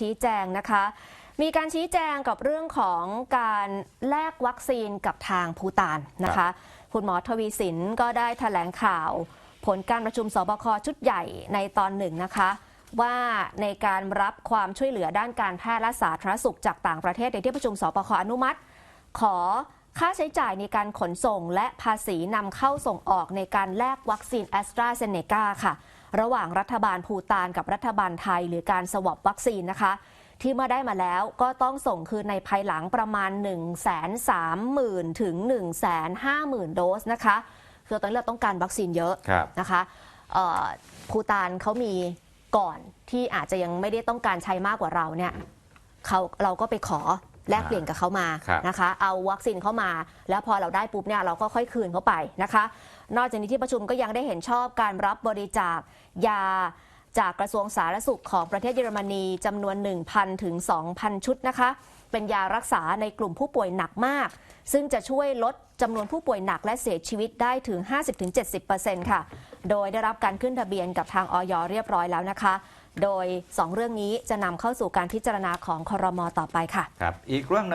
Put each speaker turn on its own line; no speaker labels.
ชี้แจงนะคะ มีการชี้แจงกับเรื่องของการแลกวัคซีนกับทางภูตานนะคะ คุณหมอทวีสินก็ได้แถลงข่าว ผลการประชุมสบคชุดใหญ่ในตอนหนึ่งนะคะ ว่าในการรับความช่วยเหลือด้านการแพทย์และสาธารณสุขจากต่างประเทศในที่ประชุมสบคอนุมัติ ขอค่าใช้จ่ายในการขนส่งและภาษีนำเข้าส่งออกในการแลกวัคซีนแอสตราเซเนกาค่ะ ระหว่างรัฐบาลภูตานกับรัฐบาลไทย หรือการสวอปวัคซีนนะคะ ที่เมื่อได้มาแล้วก็ต้องส่งคืนในภายหลังประมาณ 1 3 0 0 0 0 ถึง 1 5 0 0 0 0 โดสนะคะคือตอนนี้เราต้องการวัคซีนเยอะ
ครับ
นะคะเอ่อภูตานเขามีก่อนที่อาจจะยังไม่ได้ต้องการใช้มากกว่าเราเนี่ยเขาเราก็ไปขอ แลกเปลี่ยนกับเขามา
ครับ
นะคะ เอาวัคซีนเข้ามา แล้วพอเราได้ปุ๊บเนี่ยเราก็ค่อยคืนเขาไปนะคะ นอกจากนี้ที่ประชุมก็ยังได้เห็นชอบการรับบริจาคยาจากกระทรวงสาธารณสุขของประเทศเยอรมนีจำนวน 1,000 ถึง 2,000 ชุดนะคะ เป็นยารักษาในกลุ่มผู้ป่วยหนักมาก ซึ่งจะช่วยลดจำนวนผู้ป่วยหนักและเสียชีวิตได้ถึง 50-70%ค่ะ โดยได้รับการขึ้นทะเบียนกับทางออยเรียบร้อยแล้วนะคะ โดย 2 เรื่องนี้จะนำเข้าสู่การพิจารณาของครมต่อไปค่ะ
ครับ อีกเรื่องหนึง